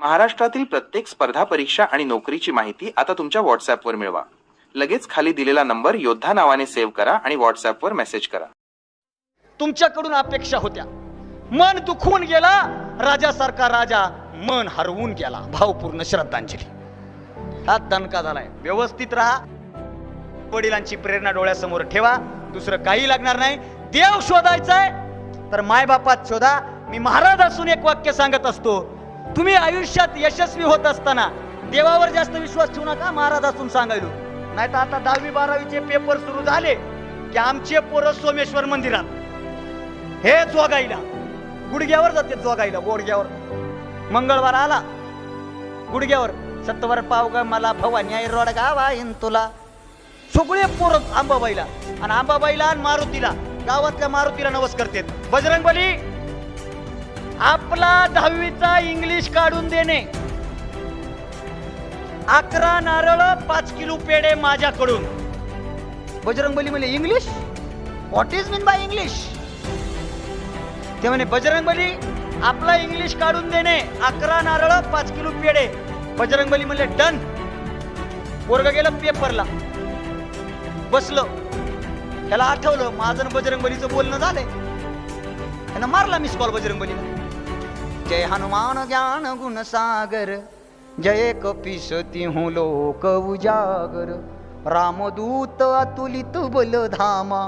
महाराष्ट्रातील प्रत्येक स्पर्धा परीक्षा आणि नोकरीची माहिती आता तुमच्या व्हॉट्सअपवर मिळवा. लगेच खाली दिलेला नंबर योद्धा नावाने सेव्ह करा आणि व्हॉट्सअपवर मेसेज करा. तुमच्याकडून अपेक्षा होत्या. मन दुखवून गेला राजासारखा राजा मन हरवून गेला. भावपूर्ण श्रद्धांजली. हा दणका झालाय. व्यवस्थित राहा. वडिलांची प्रेरणा डोळ्यासमोर ठेवा. दुसरं काही लागणार नाही. देव आहे तर मायबापात शोधा. मी महाराज असून एक वाक्य सांगत असतो. तुम्ही आयुष्यात यशस्वी होत असताना देवावर जास्त विश्वास ठेवू नका महाराज असून सांगायलो. नाही तर आता दहावी बारावीचे पेपर सुरू झाले की आमचे पोरं सोमेश्वर मंदिरात. हे जोगाईला. गुडघ्यावर जाते जोगाईला गोडघ्यावर. मंगळवार आला. गुडघ्यावर सत्तवर पाव ग मला भवानी आई रोड गावा येईन तुला. सगळे पोरं आंबाबाईला. आणि आंबाबाईला आणि मारुतीला. गावातल्या मारुतीला नवस करते. बजरंगबली! आपला दहावीचा इंग्लिश काढून देणे. अकरा नारळ पाच किलो पेढे माझ्याकडून. बजरंगबली म्हणजे English? What is mean by English ते म्हणे बजरंगबली आपला इंग्लिश काढून देणे. अकरा नारळ पाच किलो पेढे. बजरंगबली म्हणले डन पोरग गेलं पेपरला. बसलो. त्याला आठवलं माझं बजरंगबलीचं बोलणं झालंय. त्यानं मारला मिस कॉल बजरंगबलीला जय हनुमान ज्ञान गुण सागर जय कपिशती हूँ लोक उजागर। रामदूत अतुलित बल धामा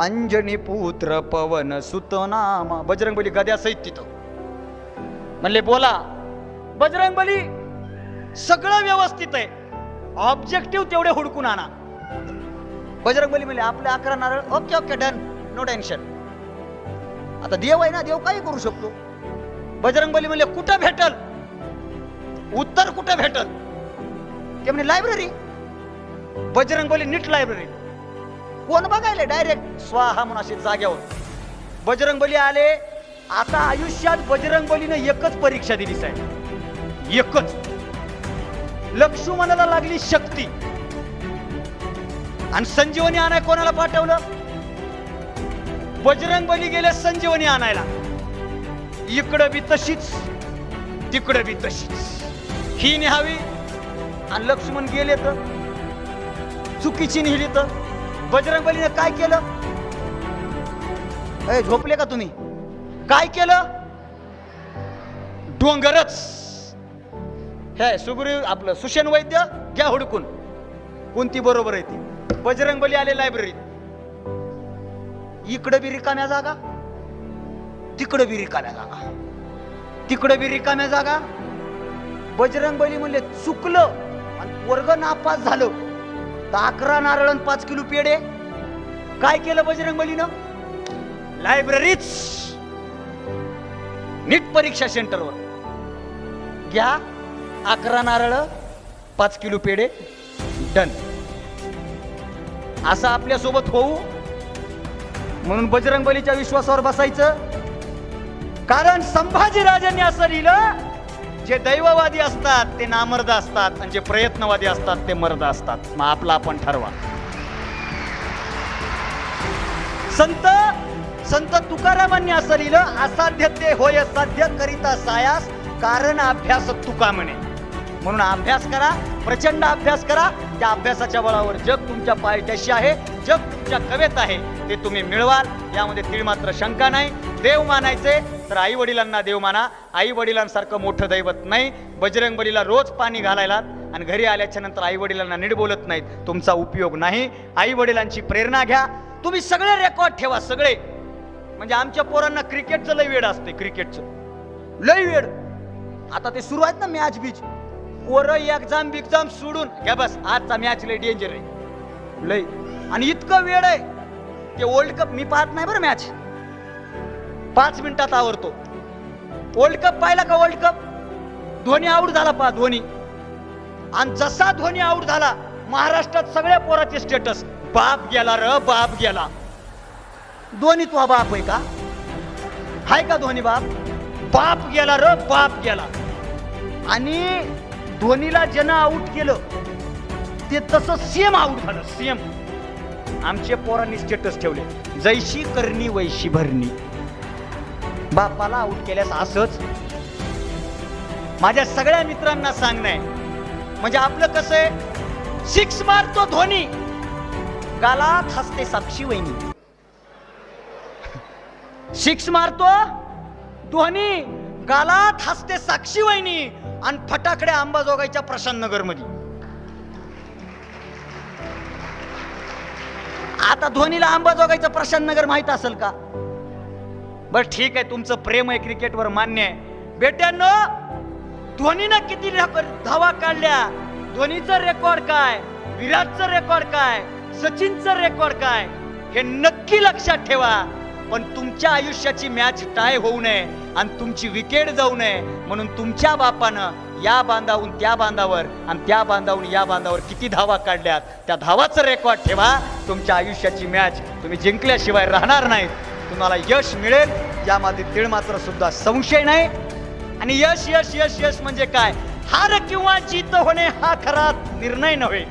अंजनी पुत्र पवन सुतनामा। बजरंगबली बजरंग बली गद्या सहित तिथं। म्हणले बोला बजरंग बली सगळं व्यवस्थित आहे. ऑब्जेक्टिव्ह तेवढे हुडकून आणा. बजरंग बली म्हणले आपले अकरा नारळ okay okay done no tension आता देव आहे ना देव काही करू शकतो. बजरंगबली म्हणले कुठं भेटल? उत्तर कुठं भेटल? ते म्हणे लायब्ररी. बजरंगबली नीट लायब्ररी. कोण बघायले डायरेक्ट? स्वाहा म्हणून असे जाग्यावर बजरंगबली आले. आता आयुष्यात बजरंगबलीनं एकच परीक्षा दिली साहेब. एकच. लक्ष्मणाला लागली शक्ती. आणि संजीवनी आणाय कोणाला पाठवलं? बजरंगबली गेले संजीवनी आणायला. इकडं बी तशीच तिकडं बी तशीच. ही न्यावी आणि लक्ष्मण गेले तर चुकीची नेली तर बजरंगबलीने काय केलं? अय झोपले का तुम्ही? काय केलं? डोंगरच. हे सुग्रीव आपलं सुशेन वैद्य घ्या हुडकून. कोणती बरोबर आहे ती? बजरंग बली आले लायब्ररीत इकडं बी रिकाम्या जागा. तिकडं बी रिकाम्या जागा. तिकडं बी रिकाम्या जागा. बजरंग बली म्हणले चुकलं. आणि वर्ग नापास झालं. तर अकरा नारळ पाच किलो पेढे. काय केलं बजरंग बलीनं? लायब्ररीच नीट परीक्षा सेंटरवर. घ्या अकरा नारळ पाच किलो पेढे. डन. असं आपल्यासोबत होऊ. म्हणून बजरंग बलीच्या विश्वासावर बसायचं. कारण संभाजीराजांनी असं लिहिलं जे दैववादी असतात ते नामर्द असतात आणि जे प्रयत्नवादी असतात ते मर्द असतात. मग आपला आपण ठरवा. संत संत तुकारामांनी असं लिहिलं असाध्य ते होय साध्य करिता सायास कारण अभ्यास तुका म्हणे. म्हणून अभ्यास करा प्रचंड अभ्यास करा त्या अभ्यासाच्या बळावर जग तुमच्या पायथ्याशी आहे. जग तुमच्या कवेत आहे ते तुम्ही मिळवाल. यामध्ये तीळ मात्र शंका नाही. देव मानायचे तर आई वडिलांना देव माना. आई वडिलांसारखं मोठं दैवत नाही. बजरंग बलीला रोज पाणी घालायला आणि घरी आल्याच्यानंतर आई वडिलांना नीट बोलत नाहीत. तुमचा उपयोग नाही. आई वडिलांची प्रेरणा घ्या. तुम्ही सगळे रेकॉर्ड ठेवा सगळे. म्हणजे आमच्या पोरांना क्रिकेटचं लय वेळ असते क्रिकेटचं लय वेळ आता ते सुरू आहेत ना मॅच बीच. पोरं एक्झाम बिक्झाम सोडून. घ्या बस आजचा मॅच लय डेंजर आहे. लय आणि इतकं वेळ आहे ते वर्ल्ड कप मी पाहत नाही बरं मॅच पाच मिनिटात आवरतो. वर्ल्ड कप पाहिला का वर्ल्ड कप धोनी आऊट झाला पहा धोनी. आणि जसा धोनी आऊट झाला महाराष्ट्रात सगळ्या पोराचे स्टेटस बाप गेला र बाप गेला. धोनी तो बाप आहे का? हाय का धोनी बाप? बाप गेला र बाप गेला. आणि धोनीला ज्यानं आऊट केलं ते तसं सेम आऊट झालं सेम आमचे पोरांनी स्टेटस ठेवले. जैशी करणी वैशी भरणी. बापाला आऊट केल्यास असंच. माझ्या सगळ्या मित्रांना सांगणं म्हणजे आपलं कसं आहे? सिक्स मारतो धोनी. गालात हसते साक्षी वहिनी. सिक्स मारतो धोनी. गालात हसते साक्षी वहिनी. आणि फटाकडे अंबाजोगाईच्या प्रशांत नगर आता धोनीला अंबाजोगाईचं प्रशांत नगर माहीत असेल का? बर ठीक आहे. तुमचं प्रेम आहे क्रिकेटवर मान्य आहे. बेट्यांनो धोनीनं किती धावा काढल्या? धोनीचं रेकॉर्ड काय? विराटचं रेकॉर्ड काय? सचिनचं रेकॉर्ड काय? हे नक्की लक्षात ठेवा. पण तुमच्या आयुष्याची मॅच टाय होऊ नये आणि तुमची विकेट जाऊ नये. म्हणून तुमच्या बापानं या बांधावून त्या बांधावर आणि त्या बांधावून या बांधावर किती धावा काढल्यात त्या धावाचं रेकॉर्ड ठेवा. तुमच्या आयुष्याची मॅच तुम्ही जिंकल्याशिवाय राहणार नाहीत. तुम्हाला यश मिळेल यामध्ये तीळ मात्र सुद्धा संशय नाही. आणि यश यश यश यश म्हणजे काय? हार किंवा जीत होणे हा खरा निर्णय नव्हे.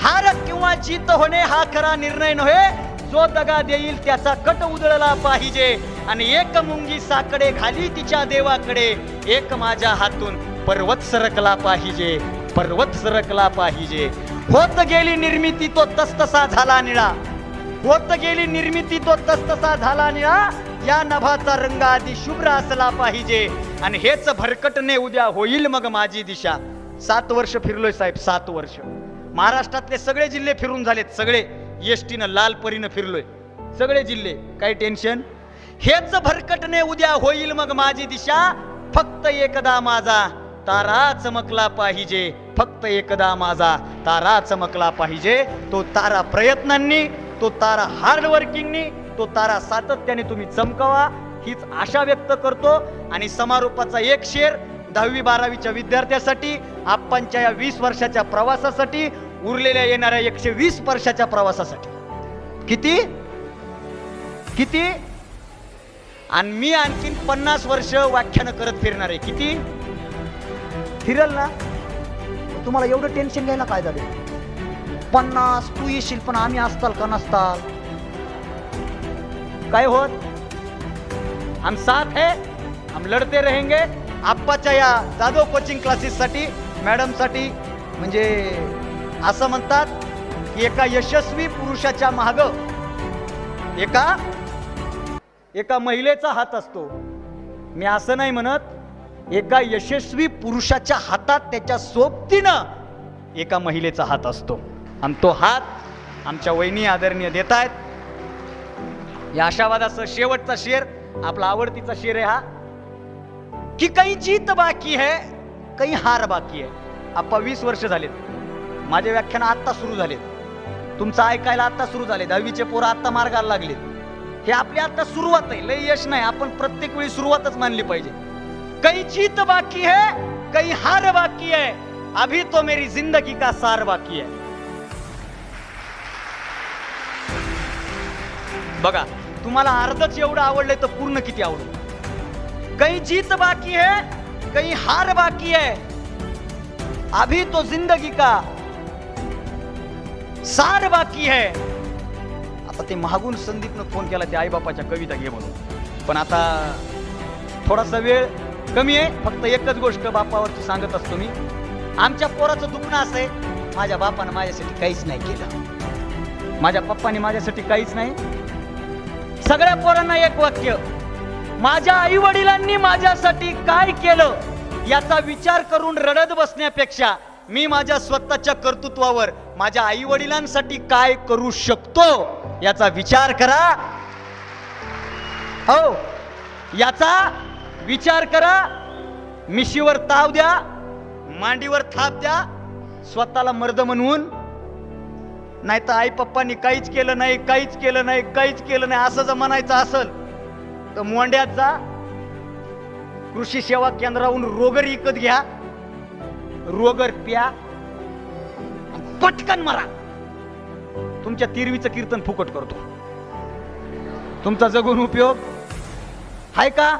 हार किंवा जीत होणे हा खरा निर्णय नव्हे. जो दगा देईल त्याचा कट उधळला पाहिजे. आणि एक मुंगी साकडे घाली तिच्या देवाकडे. एक माझ्या हातून पर्वत सरकला पाहिजे पर्वत सरकला पाहिजे. होत गेली निर्मिती तो तसतसा झाला निळा. होत गेली निर्मिती तो तसतसा झाला निळा. या नभाचा रंग आधी शुभ्र असला पाहिजे. आणि हेच भरकटणे उद्या होईल मग माझी दिशा. सात वर्ष फिरलोय साहेब सात वर्ष. महाराष्ट्रातले सगळे जिल्हे फिरून झालेत सगळे. एस टीनं लाल परीनं फिरलोय. सगळे जिल्हे काही टेन्शन हेच भरकटणे उद्या होईल मग माझी दिशा. फक्त एकदा माझा तारा चमकला पाहिजे. फक्त एकदा माझा तारा चमकला पाहिजे. तो तारा प्रयत्नांनी तो तारा हार्डवर्किंगनी तो तारा सातत्याने तुम्ही चमकावा हीच आशा व्यक्त करतो. आणि समारोपाचा एक शेर दहावी बारावीच्या विद्यार्थ्यासाठी आप्पांच्या या वीस वर्षाच्या प्रवासासाठी उरलेल्या येणाऱ्या एकशे वीस वर्षाच्या प्रवासासाठी. किती? किती? आणि मी आणखीन पन्नास वर्ष व्याख्यानं करत फिरणार आहे. किती? फिरल ना तुम्हाला एवढं टेन्शन घ्यायला काय झालं? पन्नास तू येशील पण आम्ही असताल का नसताल? काय होत? हम साथ है हम लढते रहेंगे। आप्पाच्या या जाधव कोचिंग क्लासेससाठी मॅडमसाठी म्हणजे असं म्हणतात की एका यशस्वी पुरुषाच्या माग एका एका महिलेचा हात असतो. मी असं नाही म्हणत एका यशस्वी पुरुषाच्या हातात त्याच्या सोबतीनं एका महिलेचा हात असतो. आणि तो हात आमच्या वहिनी आदरणीय देत आहेत या आशावादाचं शेवटचा शेर आपला आवडतीचा शेर आहे हा. की काही जीत बाकी है काही हार बाकी आहे आप्पा वीस वर्ष झालेत. माझे व्याख्यान आत्ता सुरू झालेत. तुमचं ऐकायला आत्ता सुरू झाले दहावीचे पोरं आत्ता मार्गाला लागलेत. हे आपली आत्ता सुरुवात आहे. लय यश नाही. आपण प्रत्येक वेळी सुरुवातच मानली पाहिजे. कई जीत बाकी है कई हार बाकी है। अभी तो मेरी जिंदगी का सार बाकी है। बघा तुम्हाला अर्धच एवढं आवडलंय तर पूर्ण किती आवडलं? काही जीत बाकी है काही हार बाकी है। अभी तो जिंदगी का सार बाकी है। आता ते महागून संदीपनं फोन केला ते आईबापाच्या कविता घे म्हणून. पण आता थोडासा वेळ कमी आहे फक्त एकच गोष्ट बापावरची सांगत असतो मी. आमच्या पोराचं दुखणं असं आहे माझ्या बापानं माझ्यासाठी काहीच नाही केलं. माझ्या पप्पाने माझ्यासाठी काहीच नाही. सगळ्या पोरांना एक वाक्य माझ्या आई वडिलांनी माझ्यासाठी काय केलं याचा विचार करून रडत बसण्यापेक्षा मी माझ्या स्वतःच्या कर्तृत्वावर माझ्या आई वडिलांसाठी काय करू शकतो याचा विचार करा. हो याचा विचार करा. मिशीवर ताव द्या. मांडीवर थाप द्या. स्वतःला मर्द म्हणून. नाही तर आई पप्पांनी काहीच केलं नाही काहीच केलं नाही काहीच केलं नाही असं जर म्हणायचं असल तर मोंड्यात जा. कृषी सेवा केंद्राहून रोगर विकत घ्या. रोगर प्या. पटकन मरा. तुमच्या तिरवीचं कीर्तन फुकट करतो. तुमचा जगून उपयोग. आहे का?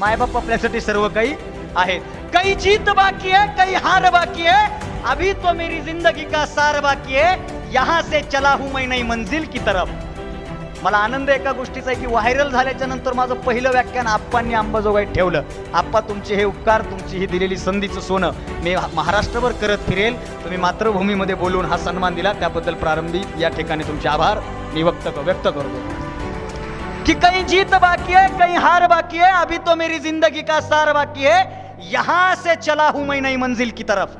मायबाप आपल्यासाठी सर्व काही आहेत. काही जीत बाकी है काही हार बाकी है अभी तो मेरी जिंदगी का सार बाकी है यहां से चला हूं मैं नई मंजिल की तरफ. मला आनंद एका गोष्टीचा आहे की व्हायरल झाल्याच्यानंतर माझं पहिलं व्याख्यान आप्पांनी अंबाजोगाईत ठेवलं. आप्पा तुमचे हे उपकार तुमची ही दिलेली संधीचं सोनं मी महाराष्ट्रभर करत फिरेल. तुम्ही मातृभूमीमध्ये बोलून हा सन्मान दिला. त्याबद्दल प्रारंभी या ठिकाणी तुमचे आभार. मी व्यक्त व्यक्त करतो. कि कहीं जीत बाकी है कहीं हार बाकी है अभी तो मेरी जिंदगी का सार बाकी है। यहां से चला हूं मैं नई मंजिल की तरफ।